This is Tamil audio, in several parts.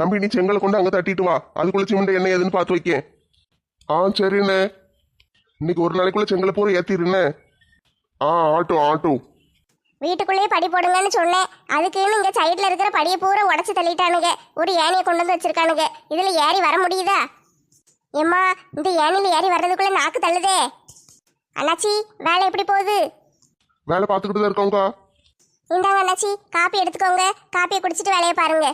தம்பி நீ செங்கலை கொண்டு அங்கே தட்டிட்டு வா. அதுக்குள்ள சிமெண்ட் என்ன ஏதுன்னு பார்த்து வைக்கேன். ஆ சரிண்ணே இன்னைக்கு ஒரு நாளைக்குள்ள செங்கலை பூரா ஏத்திருண்ணே ஆ ஆட்டோ ஆட்டோ. வீட்டுக்குள்ளேயே படி போடுங்கன்னு சொன்னேன். அதுக்குன்னு இங்க சைடுல இருக்கிற படியை பூரா உடச்சு தள்ளிட்டானுங்க. ஒரு ஏணியை கொண்டு வந்து வச்சிருக்கானுங்க. இதுல ஏறி வர முடியுதா? ஏம்மா இந்த ஏணில ஏறி வர்றதுக்குள்ள நாக்கு தள்ளுதே. அண்ணாச்சி வேலை எப்படி போகுது? வேலை பார்த்துக்கிட்டு தான் இருக்கோங்கக்கா இந்தாங்க அண்ணாச்சி காப்பி எடுத்துக்கோங்க. காப்பியை குடிச்சிட்டு வேலையை பாருங்க.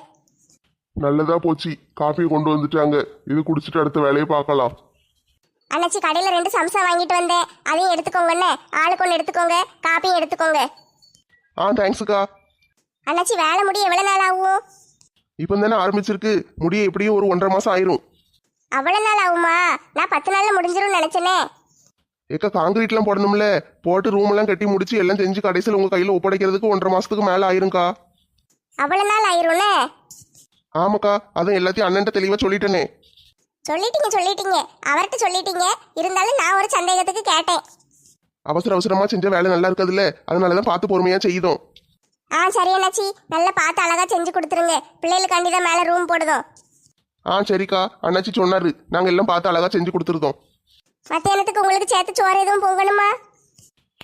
நல்லதா போச்சு. காஃபியை கொண்டு வந்துட்டாங்க. இது குடிச்சிட்டு அடுத்த வேலையை பார்க்கலாம். அண்ணாச்சி கடையில் ரெண்டு சம்சா வாங்கிட்டு வந்தேன். அதையும் எடுத்துக்கோங்கண்ணே. ஆளுக்கு ஒன்று எடுத்துக்கோங்க. காப்பியும் எடுத்துக்கோங்க. ஆ தேங்க்ஸுக்கா அண்ணாச்சி வேலை முடிய எவ்வளோ நாள் ஆகும்? இப்போ தானே ஆரம்பிச்சிருக்கு. முடிய எப்படியும் ஒரு ஒன்றரை மாசம் ஆயிரும். அவ்வளோ நாள் ஆகுமா? நான் பத்து நாளில் முடிஞ்சிரும்னு நினச்சேனே. ஏக்கா காங்கிரீட்லாம் போடணும்ல. போட்டு ரூம் எல்லாம் கட்டி முடிச்சு எல்லாம் செஞ்சு கடைசியில் உங்க கையில ஒப்படைக்கிறதுக்கு ஒன்றரை மாசத்துக்கு மேல ஆயிரும்க்கா. அவ்வளோ நாள் ஆயிரும்ல ஆமாக்கா அதான் எல்லாத்தையும் அண்ணன்ட்ட தெளிவா சொல்லிட்டேனே. சொல்லிட்டீங்க சொல்லிட்டீங்க. அவர்கிட்ட சொல்லிட்டீங்க. இருந்தாலும் நான் ஒரு சந்தேகத்துக்கு கேட்டேன். அவசர அவசரமா செஞ்ச வேலை நல்லா இருக்காதுல்ல? அதனால தான் பார்த்து பொறுமையா செய்தோம். ஆ சரி அண்ணாச்சி. நல்லா பார்த்து அழகா செஞ்சு கொடுத்துருங்க. பிள்ளைகளுக்காண்டி தான் மேலே ரூம் போடுதோம். ஆ சரிக்கா. அண்ணாச்சி சொன்னாரு. நாங்க எல்லாம் பார்த்து அழகா செஞ்சு கொடுத்துருந்தோம் மத்தியானத்துக்கு உங்களுக்கு சேர்த்து சோறு எதுவும் பொங்கணுமா?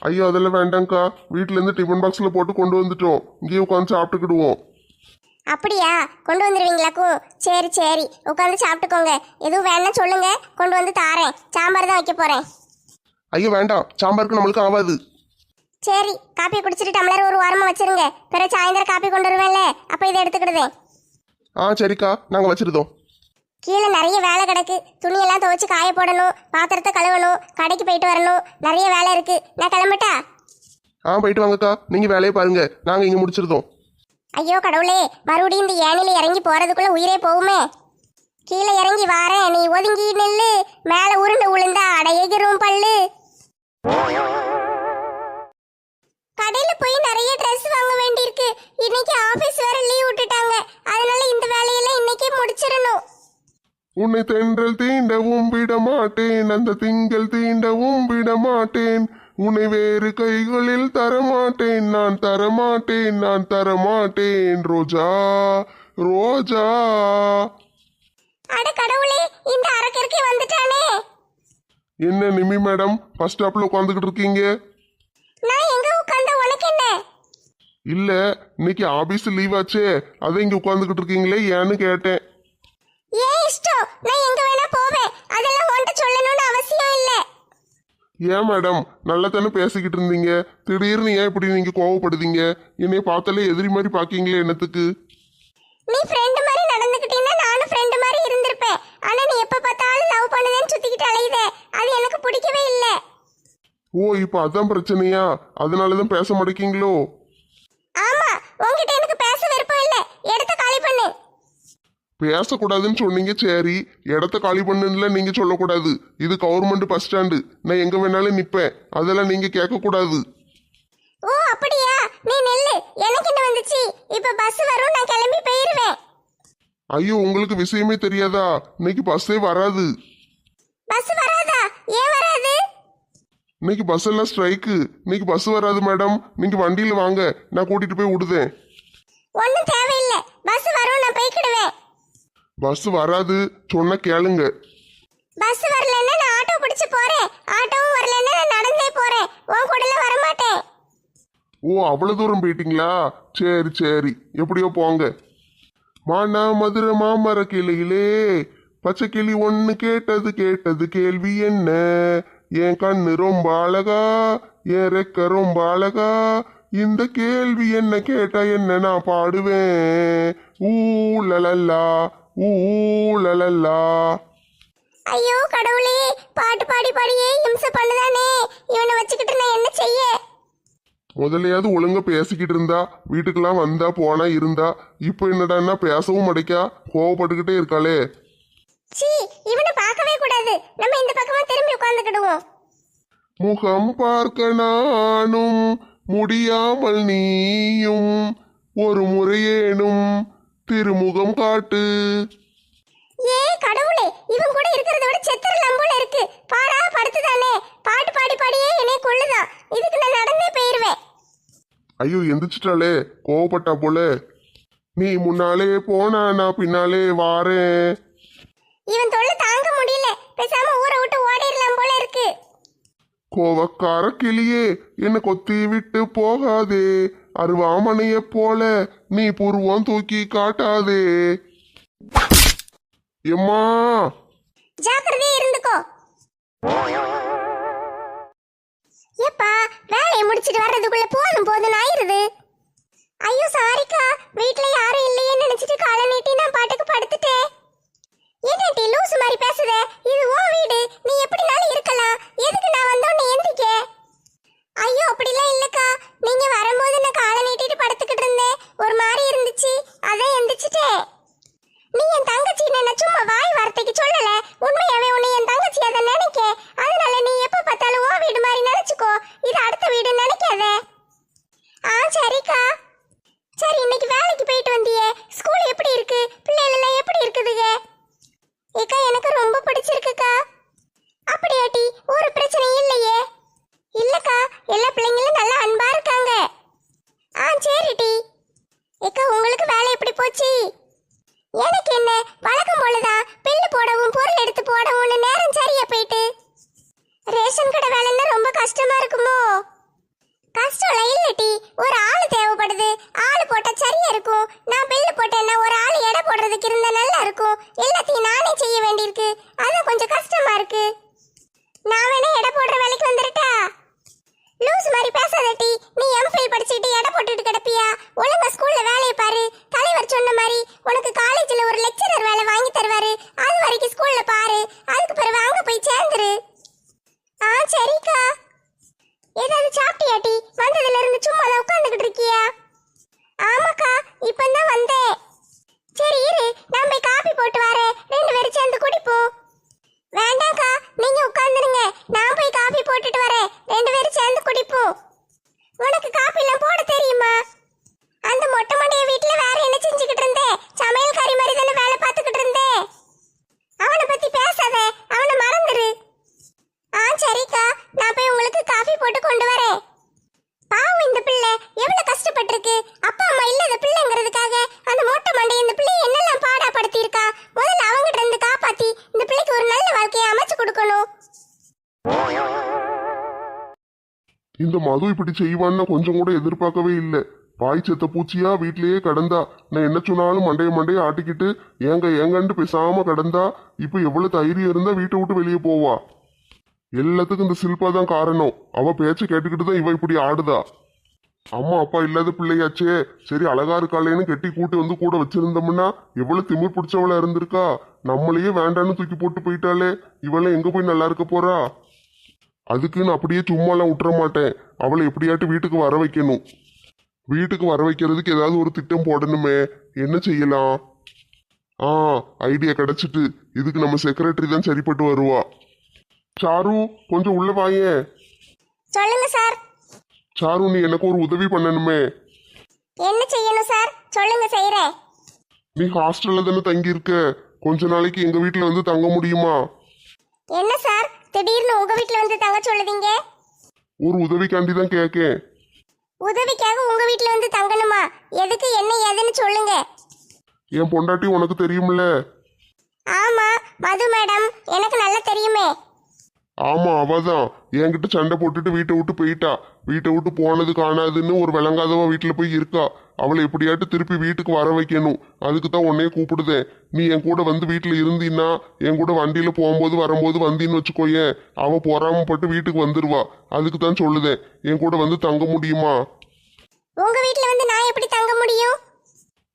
ஐயோ அதெல்லாம் வேண்டாம்க்கா. வீட்ல இருந்து டிஃபன் பாக்ஸ்ல போட்டு கொண்டு வந்துட்டோம். இங்கேயே உட்காந்து சாப்பிட்டுக்கிடுவோம். அப்படியா? கொண்டு வந்துடுவீங்களாக்கும் சரி சரி. உட்காந்து சாப்பிட்டுக்கோங்க. எதுவும் வேணா சொல்லுங்க. கொண்டு வந்து தாரேன். சாம்பார் தான் வைக்க போறேன். ஐயோ வேண்டாம். சாம்பாருக்கு நம்மளுக்கு ஆகாது சரி காப்பி குடிச்சிட்டு டம்ளர் ஒரு வாரமா வச்சிருங்க. பிறகு சாயந்தரம் காப்பி கொண்டு வருவேன்ல. அப்போ இதை எடுத்துக்கிடுதேன் ஆ சரிக்கா. நாங்க வச்சிருந்தோம் கீழே நிறைய வேலை கிடக்கு. துணியெல்லாம் துவைச்சு காய போடணும். பாத்திரத்தை கழுவணும். கடைக்கு போயிட்டு வரணும். நிறைய வேலை இருக்கு. நான் கிளம்பட்டா? ஆ போயிட்டு வாங்கக்கா. நீங்க வேலையை பாருங்க. நாங்க இங்க முடிச்சிருந்தோம் ஐயோ கடவுளே மறுபடியும் இந்த ஏனில இறங்கி போறதுக்குள்ள உயிரே போகுமே. கீழே இறங்கி வாரேன் நீ ஒதுங்கி நில்லு. மேல உருண்டு உளுந்தா அடையகிரும் பல்லு. கடையில போய் நிறைய ட்ரெஸ் வாங்க வேண்டியிருக்கு. இன்னைக்கு ஆபீஸ் வேற லீவ் விட்டுட்டாங்க. அதனால இந்த வேலையெல்லாம் இன்னைக்கே முடிச்சிடணும். உன்னை தென்றல் தீண்டவும் விட மாட்டேன் அந்த திங்கள் தீண்டவும் விட மாட்டேன் உன்னை வேறு கைகளில் தரமாட்டேன் நான் தரமாட்டேன் நான் தரமாட்டேன் ரோஜா ரோஜா. அட கடவுளே இந்த அரக்கருக்கே வந்துட்டானே. என்ன நிமி மேடம் ஃபர்ஸ்ட் ஸ்டாப்ல உட்காந்துக்கிட்டு இருக்கீங்க? நான் எங்க உட்கார்ந்த உனக்கு என்ன? இல்ல இன்னைக்கு ஆபீஸ் லீவ் ஆச்சே அதை இங்க உட்காந்துக்கிட்டு இருக்கீங்களே ஏன்னு கேட்டேன் ஏன் இஷ்டம் நான் எங்க வேணா போவேன் அதெல்லாம் உன்கிட்ட சொல்லணும்னு அவசியம் இல்லை ஏன் மேடம் நல்லா தானே பேசிக்கிட்டு இருந்தீங்க. திடீர்னு ஏன் இப்படி நீங்க கோவப்படுதீங்க? என்னைய பார்த்தாலே எதிரி மாதிரி பாக்கீங்களே என்னத்துக்கு? நீ ஃப்ரெண்ட் மாதிரி நடந்துக்கிட்டீங்கன்னா நானும் ஃப்ரெண்ட் மாதிரி இருந்திருப்பேன். ஆனா நீ எப்ப பார்த்தாலும் லவ் பண்ணுதேன்னு சுத்திக்கிட்டு அலையுத. அது எனக்கு பிடிக்கவே இல்லை. ஓ இப்போ அதான் பிரச்சனையா? அதனால தான் பேச மாட்டேங்கிங்களோ ஆமா உன்கிட்ட எனக்கு பேச விருப்பம் இல்லை. இடத்த காலி பண்ணு. பேசக்கூடாதுன்னு சொன்னீங்க சரி. இடத்த காலி பண்ணுல நீங்க சொல்லக்கூடாது. இது கவர்மெண்ட் பஸ் ஸ்டாண்டு நான் எங்க வேணாலும் நிப்பேன். அதெல்லாம் நீங்க கேட்க கூடாது ஓ அப்படியா? நீ நெல்லு. எனக்கு என்ன வந்துச்சு? இப்ப பஸ் வரும் நான் கிளம்பி போயிருவேன். ஐயோ உங்களுக்கு விஷயமே தெரியாதா? இன்னைக்கு பஸ்ஸே வராது. பஸ் வராதா? ஏன் வராது? இன்னைக்கு பஸ் எல்லாம் ஸ்ட்ரைக்கு இன்னைக்கு பஸ் வராது மேடம் நீங்க வண்டியில வாங்க. நான் கூட்டிட்டு போய் விடுதேன். ஒன்றும் தேவையில்லை. பஸ் வரும் நான் போய்க்கிடுவேன். பஸ் வராது சொன்ன கேளுங்க. பஸ் வரலன்னா நான் ஆட்டோ பிடிச்சு போறேன். ஆட்டோவும் வரலன்னா நான் நடந்தே போறேன். உன் கூடல வரமாட்டேன். ஓ அவ்வளவு தூரம் போயிட்டீங்களா? சரி சரி. எப்படியோ போங்க. மானா மதுர மாமர கிளையிலே பச்சை கிளி ஒன்று கேட்டது கேட்டது கேள்வி என்ன? என் கண்ணு ரொம்ப அழகா என் ரெக்க ரொம்ப அழகா. இந்த கேள்வி என்ன கேட்டா என்ன நான் பாடுவேன்? ஊ லலல்லா ஊ லலல்லா ஐயோ கடவுளே பாட்டு பாடி பாடியே இம்சை பண்ணுதானே? இவனை வச்சுக்கிட்டு நான் என்ன செய்ய? முதலையாவது ஒழுங்கா பேசிக்கிட்டு இருந்தா வீட்டுக்கெல்லாம் வந்தா போனா இருந்தா இப்போ என்னடான்னா பேசவும் மடைக்கா கோவப்பட்டுக்கிட்டே இருக்காளே. சீ இவனை பார்க்கவே கூடாது. நம்ம இந்த பக்கமா திரும்பி உட்கார்ந்துக்கிடுவோம். முகம் பார்க்க நானும் முடியாமல் நீயும் ஒரு முறையேனும் திருமுகம் காட்டு. ஏ கடவுளே இவன் கூட இருக்கிறத விட செத்துறலாம் போல இருக்கு. பாடா படுத்துதானே. பாட்டு பாடி பாடியே என்னை கொள்ளுதான் இதுக்கு நான் நடந்தே போயிருவேன். ஐயோ எந்திரிச்சிட்டாளே. கோவப்பட்டா போல. நீ முன்னாலே போனா நான் பின்னாலே வாரேன். இவன் தொல்லை தாங்க முடியல. பேசாம ஊரை விட்டு ஓடிடலாம் போல இருக்கு. கோவக்கார கிளியே என்ன கொத்தி விட்டு போகாதே. அருவாமனைய போல நீ புருவம் தூக்கி காட்டாதே. எம்மா! ஜாக்கிரதையா இருந்துக்கோ. ஏப்பா வேலையை முடிச்சிட்டு வர்றதுக்குள்ள போதும் போதும் ஆயிருது. ஐயோ சாரிக்கா. வீட்ல யாரும் இல்லையே நினைச்சிட்டு காலை நீட்டி நான் பாட்டுக்கு படுத்துட்டேன். என்னடி லூசு மாதிரி பேசுத? இது உன் வீடு. நீ எப்படினாலும் இருக்கலாம். எதுக்கு நான் வந்தோன்னு எந்திரிக்க? ஐயோ அப்படிலாம் இல்லக்கா. நீங்க வரும்போது நான் காலை நீட்டிட்டு படுத்துக்கிட்டு இருந்தேன். ஒரு மாதிரி இருந்துச்சு. அதான் எந்திரிச்சிட்டேன். நீ என் தங்கச்சி நான் சும்மா வாய் வார்த்தைக்கு சொல்லல. உண்மையாவே உன்னை என் தங்கச்சி அதை நினைக்க அதனால நீ எப்ப பார்த்தாலும் ஓ வீடு மாதிரி நினைச்சுக்கோ. இது அடுத்த வீடு நினைக்காத. ஆ சரிக்கா. சரி இன்னைக்கு வேலைக்கு போயிட்டு வந்தியே. ஸ்கூல் எப்படி இருக்கு பிள்ளைகள் எல்லாம் எப்படி இருக்குதுங்க ஏக்கா எனக்கு ரொம்ப பிடிச்சிருக்குக்கா அப்படியாட்டி ஒரு பிரச்சனையும் இல்லையே இல்லக்கா எல்லா பிள்ளைங்களும் நல்லா அன்பா இருக்காங்க ஆ சரிடி ஏக்கா உங்களுக்கு வேலை எப்படி போச்சு எனக்கு என்ன வழக்கம் போலதான் பில்லு போடவும் பொருள் எடுத்து போடவும்னு நேரம் சரியா போயிட்டு ரேஷன் கடை வேலைன்னா ரொம்ப கஷ்டமா இருக்குமோ கஷ்டம் இல்லட்டி ஒரு ஆள் தேவைப்படுது ஆள் போட்டா சரியா இருக்கும் நான் பில்லு போட்டேன்னா ஒரு ஆள் எடை போடுறதுக்கு இருந்தா நல்லா இருக்கும் எல்லாத்தையும் நானே செய்ய வேண்டியிருக்கு அதான் கொஞ்சம் கஷ்டமா இருக்கு நான் வேணா எடை போடுற வேலைக்கு வந்துடட்டா லூஸ் மாதிரி பேசாதட்டி நீ எம்ஃபில் படிச்சுட்டு எடை போட்டுட்டு கிடப்பியா ஒழுங்கா ஸ்கூல்ல வேலையை பாரு தலைவர் சொன்ன மாதிரி உனக்கு காலேஜ்ல ஒரு லெக்சரர் வேலை வாங்கி தருவாரு அது வரைக்கும் ஸ்கூல்ல பாரு அதுக்கு பிறகு அங்க போய் சேர்ந்துரு ஆ சரிக்கா ஏதாவது சாப்பிட்டியாட்டி வந்ததுல இருந்து சும்மா தான் உட்காந்துக்கிட்டு இருக்கியா ஆமாக்கா இப்பதான் வந்தேன் சரி இரு நான் போய் காபி போட்டு வரேன் ரெண்டு பேரும் சேர்ந்து குடிப்போம் வேண்டாம்க்கா நீங்க உட்கார்ந்துருங்க நான் போய் காபி போட்டுட்டு வரேன் ரெண்டு பேரும் சேர்ந்து குடிப்போம் உனக்கு காபி எல்லாம் போட தெரியுமா அந்த மொட்டை மண்டைய வீட்டுல வேற என்ன செஞ்சுக்கிட்டு இருந்தேன் சமையல்காரி மாதிரி தானே வேலை பார்த்துக்கிட்டு இருந்தேன் அவனை பத்தி பேசாத அவனை மறந்துரு ஆ சரிக்கா நான் போய் உங்களுக்கு காஃபி போட்டு கொண்டு வரேன். பாவம் இந்த பிள்ளை எவ்வளவு கஷ்டப்பட்டிருக்கு. அப்பா அம்மா இல்லாத பிள்ளைங்கிறதுக்காக அந்த மோட்டை மண்டை இந்த பிள்ளை என்னெல்லாம் பாடா இருக்கா முதல்ல அவங்கிட்ட இருந்து காப்பாத்தி இந்த பிள்ளைக்கு ஒரு நல்ல வாழ்க்கையை அமைச்சு கொடுக்கணும். இந்த மது இப்படி செய்வான்னு கொஞ்சம் கூட எதிர்பார்க்கவே இல்லை. பாய் செத்த பூச்சியா வீட்லயே கடந்தா? நான் என்ன சொன்னாலும் மண்டைய மண்டைய ஆட்டிக்கிட்டு ஏங்க ஏங்கன்ட்டு பேசாம கடந்தா? இப்ப எவ்வளவு தைரியம் இருந்தா வீட்டை விட்டு வெளியே போவா? எல்லாத்துக்கும் இந்த சில்பா தான் காரணம். அவ பேச்ச கேட்டுக்கிட்டு தான் இவ இப்படி ஆடுதா? அம்மா அப்பா இல்லாத பிள்ளையாச்சே. சரி அழகா இருக்காளேன்னு கெட்டி கூட்டி வந்து கூட வச்சிருந்தோம்னா எவ்வளவு திமிர் பிடிச்சவளா இருந்திருக்கா? நம்மளையே வேண்டான்னு தூக்கி போட்டு போயிட்டாலே இவளை எங்க போய் நல்லா இருக்க போறா? அதுக்குன்னு அப்படியே சும்மாலாம் விட்டுற மாட்டேன். அவளை எப்படியாட்டு வீட்டுக்கு வர வைக்கணும். வீட்டுக்கு வர வைக்கிறதுக்கு ஏதாவது ஒரு திட்டம் போடணுமே. என்ன செய்யலாம்? ஆ ஐடியா கிடைச்சிட்டு இதுக்கு நம்ம செக்ரட்டரி தான் சரிப்பட்டு வருவா. சாரு கொஞ்சம் உள்ள வாயேன் சொல்லுங்க சார். சாரு நீ எனக்கு ஒரு உதவி பண்ணணுமே. என்ன செய்யணும் சார்? சொல்லுங்க செய்யறேன் நீ ஹாஸ்டல்ல தானே தங்கி இருக்க கொஞ்ச நாளைக்கு எங்க வீட்டுல வந்து தங்க முடியுமா? என்ன சார்? திடீர்னு உங்க வீட்ல வந்து தங்க சொல்லுதீங்க? ஒரு உதவிக்காண்டி தான் கேட்கேன் உதவிக்காக உங்க வீட்ல வந்து தங்கணுமா? எதுக்கு என்ன ஏதுன்னு சொல்லுங்க. என் பொண்டாட்டி உனக்கு தெரியும்ல? ஆமா மது மேடம் எனக்கு நல்லா தெரியுமே. ஆமா அவதான். என்கிட்ட சண்டை போட்டுட்டு வீட்டை விட்டு போயிட்டா. வீட்டை விட்டு போனது காணாதுன்னு ஒரு விளங்காதவ வீட்டுல போய் இருக்கா. அவளை எப்படியாட்டு திருப்பி வீட்டுக்கு வர வைக்கணும். அதுக்கு தான் உன்னைய கூப்பிடுதேன். நீ என் கூட வந்து வீட்டுல இருந்தீன்னா என் கூட வண்டியில போகும்போது வரும்போது வந்தீன்னு வச்சுக்கோயேன். அவ பொறாமப்பட்டு வீட்டுக்கு வந்துருவா. அதுக்கு தான் சொல்லுதேன். என் கூட வந்து தங்க முடியுமா? உங்க வீட்ல வந்து நான் எப்படி தங்க முடியும்?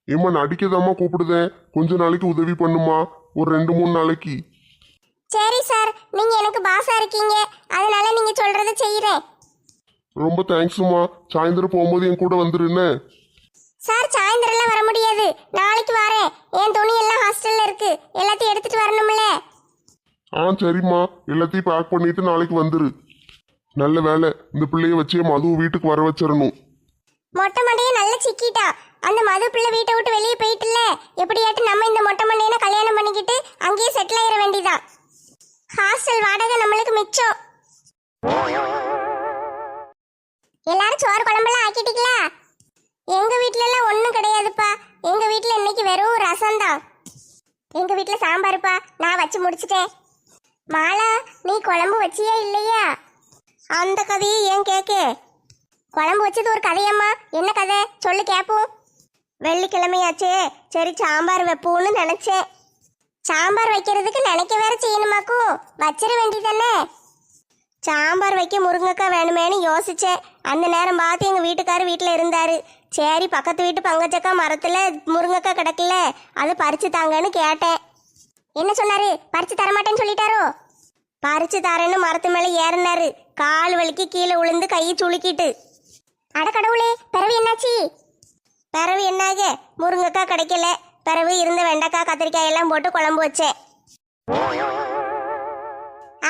ஏம்மா நடிக்கதாம்மா கூப்பிடுதேன். கொஞ்ச நாளைக்கு உதவி பண்ணுமா? ஒரு ரெண்டு மூணு நாளைக்கு. சரி சார் நீங்க எனக்கு பாசா இருக்கீங்க. அதனால நீங்க சொல்றத செய்யறேன். ரொம்ப தேங்க்ஸுமா சாயந்தரம் போகும்போது என் கூட வந்துருன்னு சார் சாயந்தரம்லாம் வர முடியாது. நாளைக்கு வரேன். என் துணி எல்லாம் ஹாஸ்டல்ல இருக்கு. எல்லாத்தையும் எடுத்துட்டு வரணும்ல. ஆ சரிம்மா. எல்லாத்தையும் பேக் பண்ணிட்டு நாளைக்கு வந்துரு. நல்ல வேலை. இந்த பிள்ளைய வச்சே மது வீட்டுக்கு வர வச்சிடணும் மொட்டை மண்டையை நல்லா சிக்கிட்டா. அந்த மது பிள்ளை வீட்டை விட்டு வெளியே போயிட்டுல எப்படியாட்டு நம்ம இந்த மொட்டை மண்டையனை கல்யாணம் பண்ணிக்கிட்டு அங்கேயே செட்டில் ஆயிட வேண்டியதான் ஹாஸ்டல் வாடகை நம்மளுக்கு மிச்சம். எல்லாரும் சோறு குழம்பெல்லாம் ஆக்கிட்டீங்களா? எங்க வீட்ல எல்லாம் ஒண்ணும் கிடையாதுப்பா. எங்க வீட்ல தான் எங்க வீட்ல சாம்பார்ப்பா. நான் வச்சு முடிச்சிட்டேன். மாலா நீ குழம்பு வச்சியே இல்லையா? அந்த கதையை ஏன் கேட்க? குழம்பு வச்சது ஒரு கதையம்மா. என்ன கதை? சொல்லு கேப்போம் வெள்ளிக்கிழமையாச்சே. சரி சாம்பார் வைப்போம்னு நினைச்சேன். சாம்பார் வைக்கிறதுக்கு நினைக்க வேற செய்யணுமாக்கும் வச்சிட வேண்டியதானே? சாம்பார் வைக்க முருங்கைக்காய் வேணுமேனு யோசிச்சேன். அந்த நேரம் பார்த்து எங்கள் வீட்டுக்காரர் வீட்டில் இருந்தார். சரி பக்கத்து வீட்டு பங்கச்சக்கா மரத்தில் முருங்கைக்காய் கிடக்கல அது பறித்து தாங்கன்னு கேட்டேன். என்ன சொன்னார்? பறித்து தரமாட்டேன்னு சொல்லிட்டாரோ? பறித்து தரேன்னு மரத்து மேலே ஏறினாரு. கால் வலிக்கு கீழே விழுந்து கையை சுளுக்கிட்டு. அட கடவுளே பிறவி என்னாச்சு? பிறவி என்னாக? முருங்கைக்காய் கிடைக்கல. பிறவு இருந்த வெண்டைக்காய் கத்திரிக்காய் எல்லாம் போட்டு குழம்பு வச்சேன்.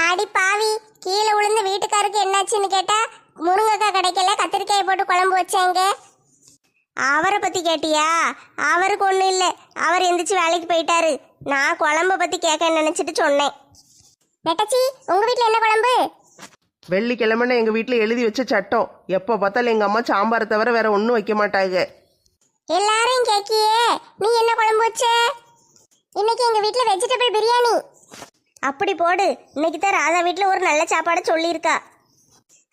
ஆடி பாவி கீழே விழுந்து வீட்டுக்காருக்கு என்னாச்சுன்னு கேட்டா முருங்கைக்காய் கிடைக்கல கத்திரிக்காய் போட்டு குழம்பு வச்சாங்க. அவரை பத்தி கேட்டியா? அவருக்கு ஒன்றும் இல்லை. அவர் எந்திரிச்சு வேலைக்கு போயிட்டாரு. நான் குழம்ப பத்தி கேட்க நினைச்சிட்டு சொன்னேன். நெட்டச்சி உங்க வீட்டில் என்ன குழம்பு? வெள்ளிக்கிழமைன்னு எங்கள் வீட்டில் எழுதி வச்ச சட்டம். எப்போ பார்த்தாலும் எங்கள் அம்மா சாம்பாரை தவிர வேற ஒன்றும் வைக்க மாட்டாங்க. எல்லாரும் கேக்கியே. நீ என்ன குழம்பு வச்ச? இன்னைக்கு எங்க வீட்ல வெஜிடபிள் பிரியாணி. அப்படி போடு. இன்னைக்கு தான் ராதா வீட்ல ஒரு நல்ல சாப்பாடு சொல்லியிருக்கா.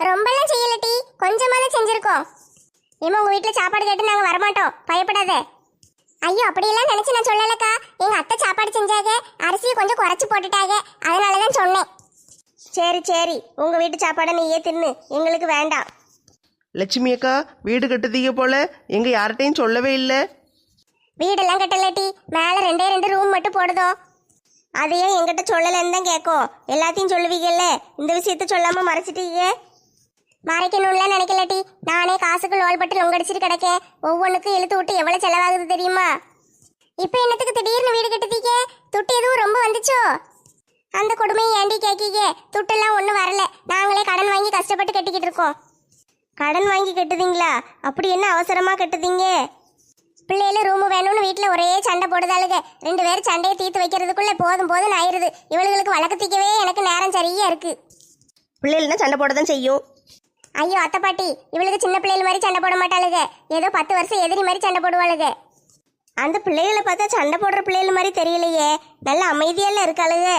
ரொம்பலாம் செய்யலட்டி கொஞ்சமா தான் செஞ்சிருக்கோம் ஏமா உங்க வீட்டில் சாப்பாடு கேட்டு நாங்க வரமாட்டோம். பயப்படாத. ஐயோ அப்படியெல்லாம் நினைச்சு நான் சொல்லலக்கா. எங்க அத்தை சாப்பாடு செஞ்சாங்க. அரிசியை கொஞ்சம் குறைச்சு போட்டுட்டாங்க. அதனால தான் சொன்னேன். சரி சரி. உங்க வீட்டு சாப்பாடை நீயே தின்னு. எங்களுக்கு வேண்டாம். லட்சுமி அக்கா வீடு கட்டுதீங்க போல. எங்கள் யார்கிட்டையும் சொல்லவே இல்லை. வீடெல்லாம் கட்டலட்டி. மேலே ரெண்டே ரெண்டு ரூம் மட்டும் போடுதோ. அதையே என்கிட்ட சொல்லலைன்னு தான் கேட்கும் எல்லாத்தையும் சொல்லுவீங்கல்ல? இந்த விஷயத்த சொல்லாம மறைச்சிட்டீங்க. மறைக்கணும்லாம் நினைக்கலட்டி. நானே காசுக்கு லோல் பட்டு லொங்கடிச்சிட்டு கிடக்கேன். ஒவ்வொன்றுக்கும் இழுத்து விட்டு எவ்வளோ செலவாகுது தெரியுமா? இப்போ என்னத்துக்கு திடீர்னு வீடு கட்டுதீங்க? துட்டு எதுவும் ரொம்ப வந்துச்சோ? அந்த கொடுமையை ஏண்டி கேட்கீங்க துட்டெல்லாம் ஒன்றும் வரல. நாங்களே கடன் வாங்கி கஷ்டப்பட்டு கட்டிக்கிட்டு இருக்கோம். கடன் வாங்கி கட்டுதீங்களா? அப்படி என்ன அவசரமா கட்டுதீங்க? பிள்ளைகள ரூம் வேணும்னு வீட்டில் ஒரே சண்டை போடுதாளுங்க ரெண்டு பேரும் சண்டையை தீர்த்து வைக்கிறதுக்குள்ள போதும் போதும் ஆயிருது இவளுகளுக்கு வழக்கத்திக்கவே எனக்கு நேரம் சரியா இருக்கு. பிள்ளைகள்னா சண்டை போட தான் செய்யும். ஐயோ அத்தை பாட்டி இவளுக்கு சின்ன பிள்ளைகள் மாதிரி சண்டை போட மாட்டாளுங்க ஏதோ பத்து வருஷம் எதிரி மாதிரி சண்டை போடுவாளுங்க அந்த பிள்ளைகளை பார்த்தா சண்டை போடுற பிள்ளைகள் மாதிரி தெரியலையே. நல்ல அமைதியெல்லாம் இருக்காளுங்க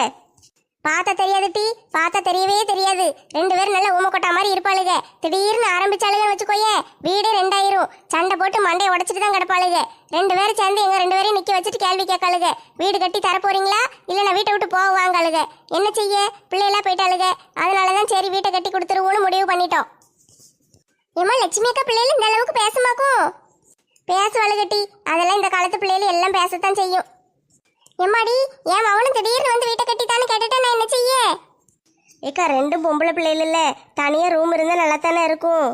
பார்த்தா தெரியாது டி பார்த்தா தெரியவே தெரியாது. ரெண்டு பேரும் நல்ல ஊமக்கொட்டா மாதிரி இருப்பாளுங்க திடீர்னு ஆரம்பிச்சாளுங்கன்னு வச்சுக்கோயே வீடே ரெண்டாயிரும். சண்டை போட்டு மண்டையை உடைச்சிட்டு தான் கிடப்பாளுங்க ரெண்டு பேரும் சேர்ந்து எங்க ரெண்டு பேரையும் நிக்க வச்சுட்டு கேள்வி கேட்காளுங்க வீடு கட்டி தர போறீங்களா? இல்ல நான் வீட்டை விட்டு போக வாங்காளுங்க என்ன செய்ய? பிள்ளையெல்லாம் போயிட்டாளுங்க அதனாலதான் சரி வீட்டை கட்டி கொடுத்துருவோன்னு முடிவு பண்ணிட்டோம். ஏமா லட்சுமி அக்கா பிள்ளைகள் இந்த அளவுக்கு பேசுமாக்கும்? பேசுவாளு கட்டி அதெல்லாம் இந்த காலத்து பிள்ளைகள் எல்லாம் பேசத்தான் செய்யும். எம்மாடி ஏன் மவனும் திடீர்னு வந்து வீட்டை கட்டித்தான்னு கேட்டுட்டா நான் என்ன செய்ய? ஏக்கா ரெண்டும் பொம்பளை பிள்ளைகள் இல்ல. தனியா ரூம் இருந்தா நல்லா தானே இருக்கும்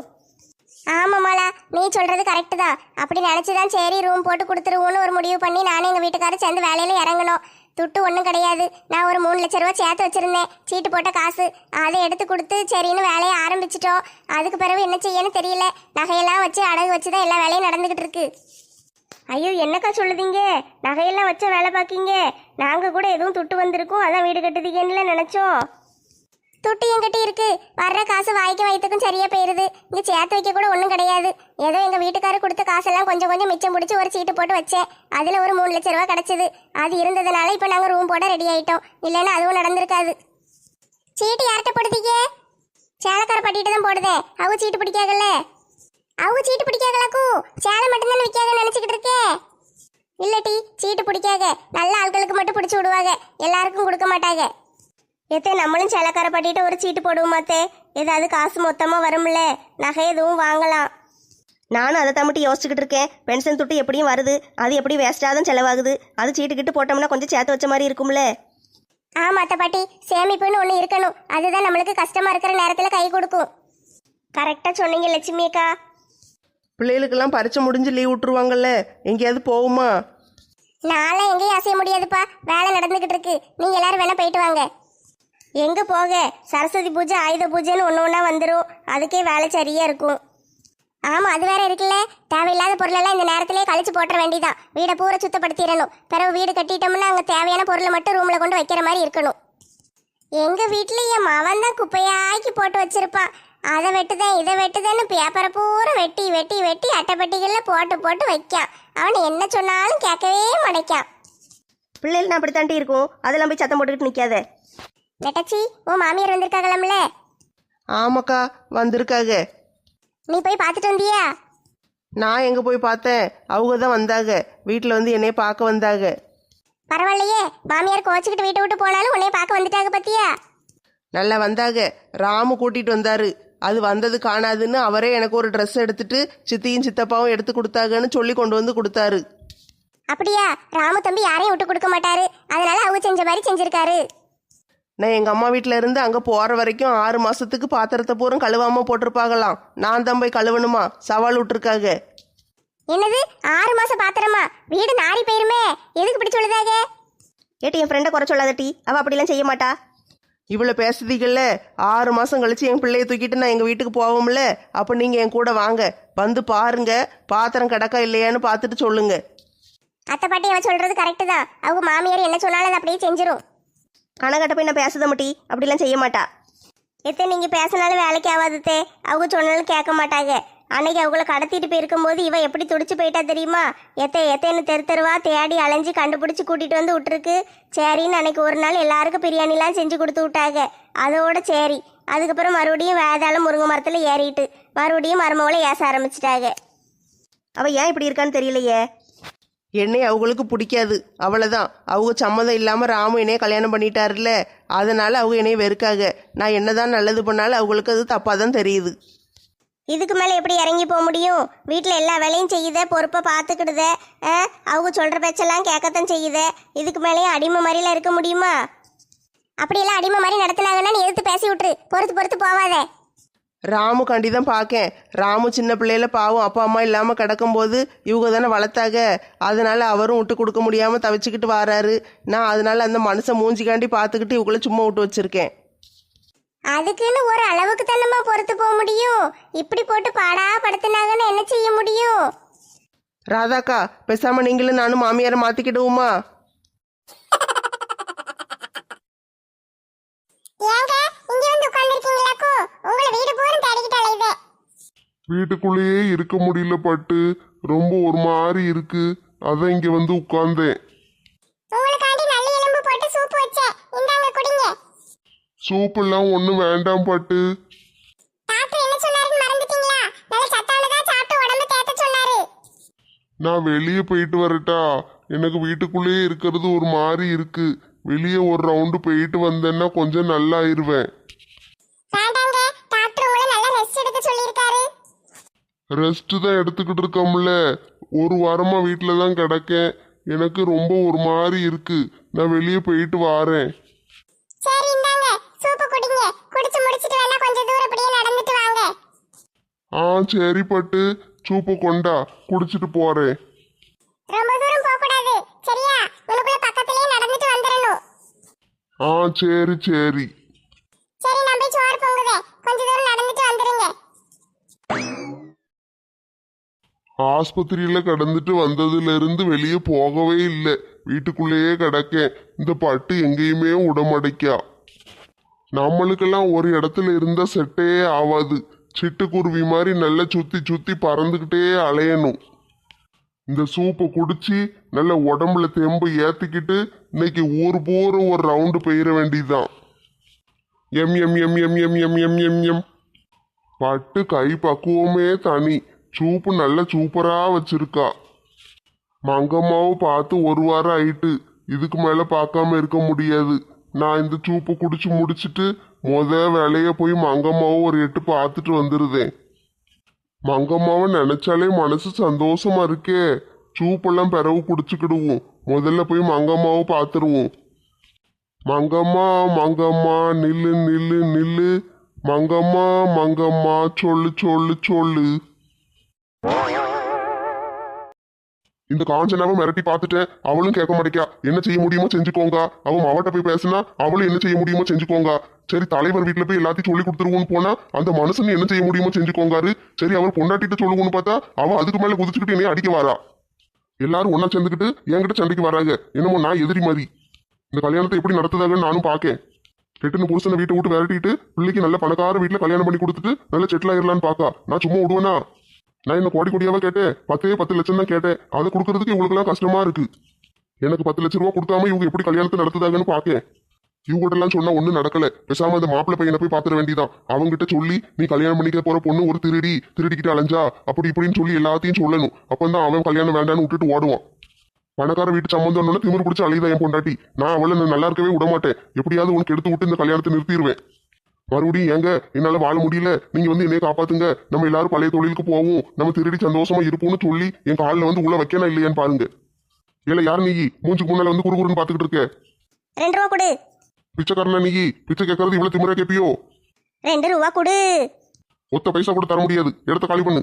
ஆமாம்மாளா நீ சொல்றது கரெக்டு தான். அப்படி நினைச்சுதான் சரி ரூம் போட்டு கொடுத்துருவோன்னு ஒரு முடிவு பண்ணி நானும் எங்க வீட்டுக்காரர் சேர்ந்து வேலையில இறங்கணும். துட்டு ஒன்றும் கிடையாது. நான் ஒரு மூணு லட்ச ரூபா சேர்த்து வச்சிருந்தேன். சீட்டு போட்ட காசு அதை எடுத்து கொடுத்து சரின்னு வேலையை ஆரம்பிச்சிட்டோம். அதுக்கு பிறகு என்ன செய்யன்னு தெரியல. நகையெல்லாம் வச்சு அடகு வச்சு தான் எல்லா வேலையும் நடந்துகிட்டு இருக்கு. ஐயோ என்னக்கா சொல்லுதீங்க? நகையெல்லாம் வச்ச வேலை பார்க்கீங்க. நாங்கள் கூட எதுவும் துட்டு வந்திருக்கோம். அதான் வீடு கட்டுதீங்கன்னு நினைச்சோம். துட்டு என்கிட்ட இருக்கு. வர்ற காசு வாய்க்க வயிற்றுக்கும் சரியா போயிருது. இங்க சேர்த்து வைக்க கூட ஒன்றும் கிடையாது. ஏதோ எங்க வீட்டுக்காரர் கொடுத்த காசெல்லாம் கொஞ்சம் கொஞ்சம் மிச்சம் பிடிச்சி ஒரு சீட்டு போட்டு வச்சேன். அதுல ஒரு மூணு லட்ச ரூபா கிடைச்சது. அது இருந்ததுனால இப்போ நாங்கள் ரூம் போட ரெடி ஆயிட்டோம். இல்லைன்னா அதுவும் நடந்திருக்காது. சீட்டு யார்கிட்ட போடுதீங்க? சேலக்கார பட்டிட்டு தான் போடுதேன். அவங்க சீட்டு பிடிக்காதல்ல? அவங்க சீட்டு பிடிக்காதலாக்கு. சேலை மட்டும்தான் விற்காக நினைச்சுக்கிட்டு இருக்கேன் இல்லட்டி சீட்டு பிடிக்காக நல்ல ஆட்களுக்கு மட்டும் பிடிச்சி விடுவாங்க எல்லாருக்கும் கொடுக்க மாட்டாங்க எத்தே நம்மளும் சேலக்கார பட்டிட்டு ஒரு சீட்டு போடுவோமாத்தே ஏதாவது காசு மொத்தமா வரும்ல. நகை எதுவும் வாங்கலாம். நானும் அதை தான் மட்டும் யோசிச்சுக்கிட்டு இருக்கேன். பென்ஷன் துட்டு எப்படியும் வருது. அது எப்படி வேஸ்ட்டாக தான் செலவாகுது. அது சீட்டுக்கிட்டு போட்டோம்னா கொஞ்சம் சேர்த்து வச்ச மாதிரி இருக்கும்ல. ஆமாம் அத்தை பாட்டி. சேமிப்புன்னு ஒன்று இருக்கணும். அதுதான் நம்மளுக்கு கஷ்டமா இருக்கிற நேரத்தில் கை கொடுக்கும். கரெக்டா சொன்னீங்க லட்சுமி அக்கா. பிள்ளைகளுக்கெல்லாம் பரிச்சை முடிஞ்சு லீவ் விட்டுருவாங்கல்ல? எங்கேயாவது போகுமா? நாளை எங்கேயும் அசைய முடியாதுப்பா. வேலை நடந்துகிட்டு இருக்கு. நீங்க எல்லாரும் வேணா போயிட்டு வாங்க. எங்க போக? சரஸ்வதி பூஜை ஆயுத பூஜைன்னு ஒன்று ஒன்றா வந்துடும் அதுக்கே வேலை சரியா இருக்கும். ஆமா அது வேற இருக்குல்ல. தேவையில்லாத பொருளெல்லாம் இந்த நேரத்திலே கழிச்சு போட்டுற வேண்டியதான் வீடை பூரா சுத்தப்படுத்திடணும். பிறகு வீடு கட்டிட்டோம்னா அங்கே தேவையான பொருளை மட்டும் ரூம்ல கொண்டு வைக்கிற மாதிரி இருக்கணும். எங்க வீட்ல என் மவன் தான் குப்பையாக்கி போட்டு வச்சிருப்பான். அதை வெட்டுதேன் இதை வெட்டுதேன்னு பேப்பரை பூரா வெட்டி வெட்டி வெட்டி அட்டைப்பட்டிகளில் போட்டு போட்டு வைக்கான். அவன் என்ன சொன்னாலும் கேட்கவே மாட்டேக்கான் பிள்ளைகள் அப்படித்தாண்டி இருக்கும். அதெல்லாம் போய் சத்தம் போட்டுக்கிட்டு நிற்காத நெட்டச்சி உன் மாமியார் வந்திருக்காங்களாம்ல? ஆமாக்கா வந்திருக்காங்க நீ போய் பார்த்துட்டு வந்தியா? நான் எங்கே போய் பார்த்தேன்? அவங்க தான் வந்தாங்க. வீட்டில் வந்து என்னைய பார்க்க வந்தாங்க. பரவாயில்லையே மாமியார் கோச்சிக்கிட்டு வீட்டை விட்டு போனாலும் உன்னைய பார்க்க வந்துட்டாங்க பத்தியா? நல்லா வந்தாங்க. ராமு கூட்டிட்டு வந்தாரு. அது வந்தது காணாதுன்னு அவரே எனக்கு ஒரு ட்ரெஸ் எடுத்துட்டு சித்தியும் சித்தப்பாவும் எடுத்து கொடுத்தாங்கன்னு சொல்லி கொண்டு வந்து கொடுத்தாரு. அப்படியா? ராமு தம்பி யாரையும் விட்டு கொடுக்க மாட்டாரு. அதனால அவங்க செஞ்ச மாதிரி செஞ்சிருக்காரு. நான் எங்கள் அம்மா வீட்டில் இருந்து அங்கே போகிற வரைக்கும் ஆறு மாதத்துக்கு பாத்திரத்தை பூரம் கழுவாமல் போட்டிருப்பாங்களாம். நான் தான் போய் கழுவணுமா? சவால் விட்டுருக்காங்க. என்னது? ஆறு மாசம் பாத்திரமா? வீடு நாரி போயிருமே. எதுக்கு இப்படி சொல்லுதாங்க? ஏட்டி என் ஃப்ரெண்டை குறை சொல்லாத டீ. அவள் அப்படிலாம் செய்ய மாட்டா. இவ்வளோ பேசுதீங்கல்ல? ஆறு மாதம் கழிச்சு என் பிள்ளைய தூக்கிட்டு நான் எங்கள் வீட்டுக்கு போவோம்ல? அப்போ நீங்கள் என் கூட வாங்க. வந்து பாருங்க. பாத்திரம் கிடக்கா இல்லையான்னு பார்த்துட்டு சொல்லுங்க. அத்தை பாட்டி அவ சொல்றது கரெக்டு தான். அவங்க மாமியார் என்ன சொன்னாலும் அதை அப்படியே செஞ்சிரும். கணக்கட்ட போய் நான் பேசுத முட்டி. அப்படிலாம் செய்ய மாட்டா. எத்த நீங்க பேசினாலும் வேலைக்கு ஆகாதுத்தே அவங்க சொன்னாலும் கேட்க மாட்டாங்க. அன்னைக்கு அவங்கள கடத்திட்டு போயிருக்கும்போது இவ எப்படி துடிச்சு போயிட்டா தெரியுமா? எத்த எத்தன்னு தெரு தெருவா தேடி அலைஞ்சு கண்டுபிடிச்சு கூட்டிட்டு வந்து விட்டுருக்கு. சரின்னு அன்னைக்கு ஒரு நாள் எல்லாருக்கும் பிரியாணிலாம் செஞ்சு கொடுத்து விட்டாங்க. அதோட சரி. அதுக்கப்புறம் மறுபடியும் வேதாளம் முருங்கை மரத்துல ஏறிட்டு மறுபடியும் மருமகளை ஏச ஆரம்பிச்சிட்டாங்க. அவள் ஏன் இப்படி இருக்கான்னு தெரியலையே. என்னை அவங்களுக்கு பிடிக்காது. அவ்வளோதான் அவங்க சம்மதம் இல்லாமல் ராமு என்னைய கல்யாணம் பண்ணிட்டாருல்ல. அதனால அவங்க என்னைய வெறுக்காக நான் என்னதான் நல்லது பண்ணாலும் அவங்களுக்கு அது தப்பாக தான் தெரியுது. இதுக்கு மேலே எப்படி இறங்கி போக முடியும்? வீட்டில் எல்லா வேலையும் செய்யுதே பொறுப்பை பார்த்துக்கிடுதே. ஆ, அவங்க சொல்கிற பேச்செல்லாம் கேட்கத்தான் செய்யுதே. இதுக்கு மேலேயும் அடிமை மாதிரிலாம் இருக்க முடியுமா? அப்படியெல்லாம் அடிமை மாதிரி நடத்துனாங்கன்னா நீ எதிர்த்து பேசி விட்டுரு. பொறுத்து பொறுத்து போவாதே. ராமு கண்டி தான் பார்க்கேன். ராமு சின்ன பிள்ளையில பாவம் அப்பா அம்மா இல்லாமல் கிடக்கும்போது இவங்க தானே வளர்த்தாங்க. அதனால அவரும் விட்டு கொடுக்க முடியாமல் தவிச்சுக்கிட்டு வராரு. நான் அதனால அந்த மனுஷன் மூஞ்சிக்காண்டி பார்த்துக்கிட்டு இவங்கள சும்மா விட்டு வச்சிருக்கேன். அதுக்குன்னு ஒரு அளவுக்கு தானம்மா பொறுத்து போக முடியும்? இப்படி போட்டு பாடா படுத்துனாங்கன்னா என்ன செய்ய முடியும்? ராதாக்கா பேசாம நீங்களும் நானும் மாமியாரை மாத்திக்கிடுவோமா? ஏங்க இங்க வந்து உட்கார்ந்துருக்கீங்களாக்கோ உங்களை வீடு போரும் தேடிக்கிட்டு அலையுதே வீட்டுக்குள்ளேயே இருக்க முடியல பட்டு. ரொம்ப ஒரு மாதிரி இருக்கு. அதான் இங்க வந்து உட்கார்ந்தேன் உங்களுக்காண்டி நல்ல எலும்பு போட்டு சூப் வச்சேன் இந்தாங்க குடிங்க சூப் எல்லாம் ஒன்றும் வேண்டாம் பட்டு டாக்டர் என்ன சொன்னாருன்னு மறந்துட்டீங்களா நல்ல சத்தானதா சாப்பிட்டு உடம்பு தேத்த சொன்னாரு. நான் வெளியே போயிட்டு வரட்டா. எனக்கு வீட்டுக்குள்ளேயே இருக்கிறது ஒரு மாதிரி இருக்கு. வெளியே ஒரு ரவுண்டு போயிட்டு வந்தேன்னா கொஞ்சம் நல்லா ஆயிருவேன் ரெஸ்ட் தான் எடுத்துக்கிட்டு இருக்கோம்ல. ஒரு வாரமா வீட்டில் தான் கிடக்கேன். எனக்கு ரொம்ப ஒரு மாதிரி இருக்கு. நான் வெளியே போயிட்டு வாரேன். சூப்பு குடிங்க. குடிச்சு முடிச்சிட்டு வேணா கொஞ்சம் தூரம் இப்படியே நடந்துட்டு வாங்க. ஆ சரி பட்டு. சூப்பை கொண்டா. குடிச்சிட்டு போறேன் ரொம்ப தூரம் போக கூடாது சரியா? உனக்குள்ள பக்கத்திலேயே நடந்துட்டு வந்துடணும் ஆ சரி சரி. சரி நான் போய் சோறு பொங்குதே கொஞ்ச தூரம் நடந்துட்டு வந்துருங்க. ஆஸ்பத்திரியில கிடந்துட்டு வந்ததுல இருந்து வெளியே போகவே இல்லை. வீட்டுக்குள்ளேயே கிடக்கேன். இந்த பட்டு எங்கேயுமே உடமடைக்கா. நம்மளுக்கெல்லாம் ஒரு இடத்துல இருந்தால் செட்டே ஆகாது சிட்டுக்குருவி மாதிரி நல்லா சுத்தி சுத்தி பறந்துக்கிட்டே அலையணும். இந்த சூப்பை குடிச்சு நல்ல உடம்புல தெம்பு ஏத்திக்கிட்டு இன்னைக்கு ஊர் பூரா ஒரு ரவுண்டு போயிட வேண்டியதுதான். எம் எம் எம் எம் எம் எம் எம் எம் எம். பட்டு கை பக்குவமே தனி. சூப்பு நல்ல சூப்பரா வச்சிருக்கா. மங்கம்மாவை பார்த்து ஒரு வாரம் ஆயிட்டு இதுக்கு மேல பார்க்காம இருக்க முடியாது. நான் இந்த சூப்பு குடிச்சு முடிச்சிட்டு முத வேலைய போய் மங்கம்மாவை ஒரு எட்டு பார்த்துட்டு வந்துருதேன். மங்கம்மாவை நினைச்சாலே மனசு சந்தோஷமா இருக்கே. சூப்பெல்லாம் பிறவு குடிச்சுக்கிடுவோம். முதல்ல போய் மங்கம்மாவை பார்த்துருவோம். மங்கம்மா மங்கம்மா நில்லு நில்லு நில்லு. மங்கம்மா மங்கம்மா சொல்லு சொல்லு சொல்லு. இந்த காஞ்சனாவை மிரட்டி பார்த்துட்டேன் அவளும் கேட்க மாட்டேக்கா. என்ன செய்ய முடியுமோ செஞ்சுக்கோங்க. அவன் அவட்ட போய் பேசினா அவளும் என்ன செய்ய முடியுமோ செஞ்சுக்கோங்க. சரி தலைவர் வீட்டுல போய் எல்லாத்தையும் சொல்லி கொடுத்துருவோன்னு போனா அந்த மனுஷன் என்ன செய்ய முடியுமோ செஞ்சுக்கோங்காரு. சரி அவர் பொண்டாட்டிட்டு சொல்லுவோன்னு பார்த்தா அவன் அதுக்கு மேல குதிச்சுக்கிட்டு என்னைய அடிக்க வாரா. எல்லாரும் ஒண்ணா சேர்ந்துக்கிட்டு என்கிட்ட சண்டைக்கு வராங்க. என்னமோ நான் எதிரி மாதிரி. இந்த கல்யாணத்தை எப்படி நடத்துதாங்கன்னு நானும் பார்க்கேன் கெட்டுன்னு புருஷனை வீட்டை விட்டு விரட்டிட்டு பிள்ளைக்கு நல்ல பணக்கார வீட்டுல கல்யாணம் பண்ணி கொடுத்துட்டு நல்ல செட்டில் ஆயிடலான்னு பாக்கா. நான் சும்மா விடுவேனா? நான் என்ன கோடி கோடியாவா கேட்டேன். பத்தே பத்து லட்சம் தான் கேட்டேன். அதை கொடுக்கறதுக்கு இவங்களுக்குலாம் கஷ்டமா இருக்கு. எனக்கு பத்து லட்ச ரூபா கொடுக்காம இவங்க எப்படி கல்யாணத்தை நடத்துதாங்கன்னு பாக்கேன். இவங்க எல்லாம் சொன்னா ஒண்ணும் நடக்கல. பேசாம அந்த மாப்பிள்ளை பையனை போய் பாத்துற வேண்டியதான் அவங்கிட்ட சொல்லி நீ கல்யாணம் பண்ணிக்க போற பொண்ணு ஒரு திருடி திருடிக்கிட்டு அலைஞ்சா அப்படி இப்படின்னு சொல்லி எல்லாத்தையும் சொல்லணும். அப்பந்தான் அவன் கல்யாணம் வேண்டான்னு விட்டுட்டு ஓடுவான். பணக்கார வீட்டு சம்பந்தம்னு திமிர் பிடிச்சி அழிதான் என் பொண்டாட்டி. நான் அவளை நல்லா இருக்கவே விட மாட்டேன் எப்படியாவது உனக்கு எடுத்து விட்டு இந்த கல்யாணத்தை நிறுத்திடுவேன் மறுபடியும் ஏங்க? என்னால வாழ முடியல. நீங்க வந்து என்னைய காப்பாத்துங்க. நம்ம எல்லாரும் பழைய தொழிலுக்கு போவோம். நம்ம திருடி சந்தோஷமா இருப்போம்னு சொல்லி என் காலில் வந்து உள்ள வைக்கணும் இல்லையான்னு பாருங்க. இல்ல யார் நீ? மூஞ்சுக்கு முன்னால வந்து குறுகுறுன்னு பாத்துக்கிட்டு இருக்க. ரெண்டு ரூபா கொடு. பிச்சைக்காரனா நீ? பிச்சை கேட்கறது இவ்வளவு திமிரா கேப்பியோ? ரெண்டு ரூபா கொடு. ஒத்த பைசா கூட தர முடியாது. இடத்த காலி பண்ணு.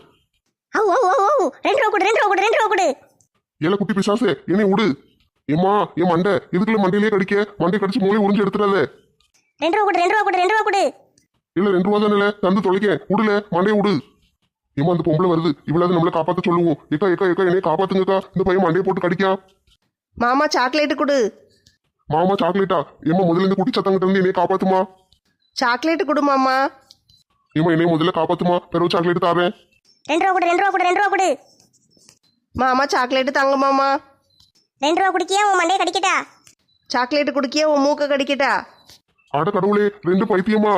ஓ ஓ ஓ ரெண்டு ரூபா கொடு ரெண்டு ரூபா கொடு ரெண்டு ரூபா கொடு. ஏல குட்டி பிசாசே என்னை விடு ஏம்மா என் மண்டை. எதுக்குள்ள மண்டையிலே கடிக்க? மண்டை கடிச்சு மூளை உறிஞ்சு எடுத்துறாத ரெண்டு ரூபா கொடு ரெண்டு ரூபா கொடு ரெண்டு ரூபா கொடு. இல்ல ரெண்டு ரூபா தானே தந்து தொலைக்க. விடுல மண்டையை விடு ஏமா அந்த பொம்பளை வருது. இவ்வளவு நம்மள காப்பாத்த சொல்லுவோம் ஏக்கா ஏக்கா ஏக்கா என்னைய காப்பாத்துங்கக்கா. இந்த பையன் மண்டையை போட்டு கடிக்கா. மாமா சாக்லேட்டு கொடு. மாமா சாக்லேட்டா ஏமா முதல்ல இந்த குட்டி சத்தங்கிட்ட இருந்து என்னைய காப்பாத்துமா? சாக்லேட்டு கொடு மாமா. ஏமா என்னைய முதல்ல காப்பாத்துமா? பிறகு சாக்லேட் தாரேன். ரெண்டு ரூபா கொடு ரெண்டு ரூபா கொடு ரெண்டு ரூபா கொடு. மாமா சாக்லேட்டு தாங்க மாமா. ரெண்டு ரூபா குடிக்கியா? உன் மண்டையை கடிக்கட்டா? சாக்லேட்டு குடிக்கிய? உன் மூக்க கடிக்கட்டா? அட கடவுளே ரெண்டு பைத்தியமா?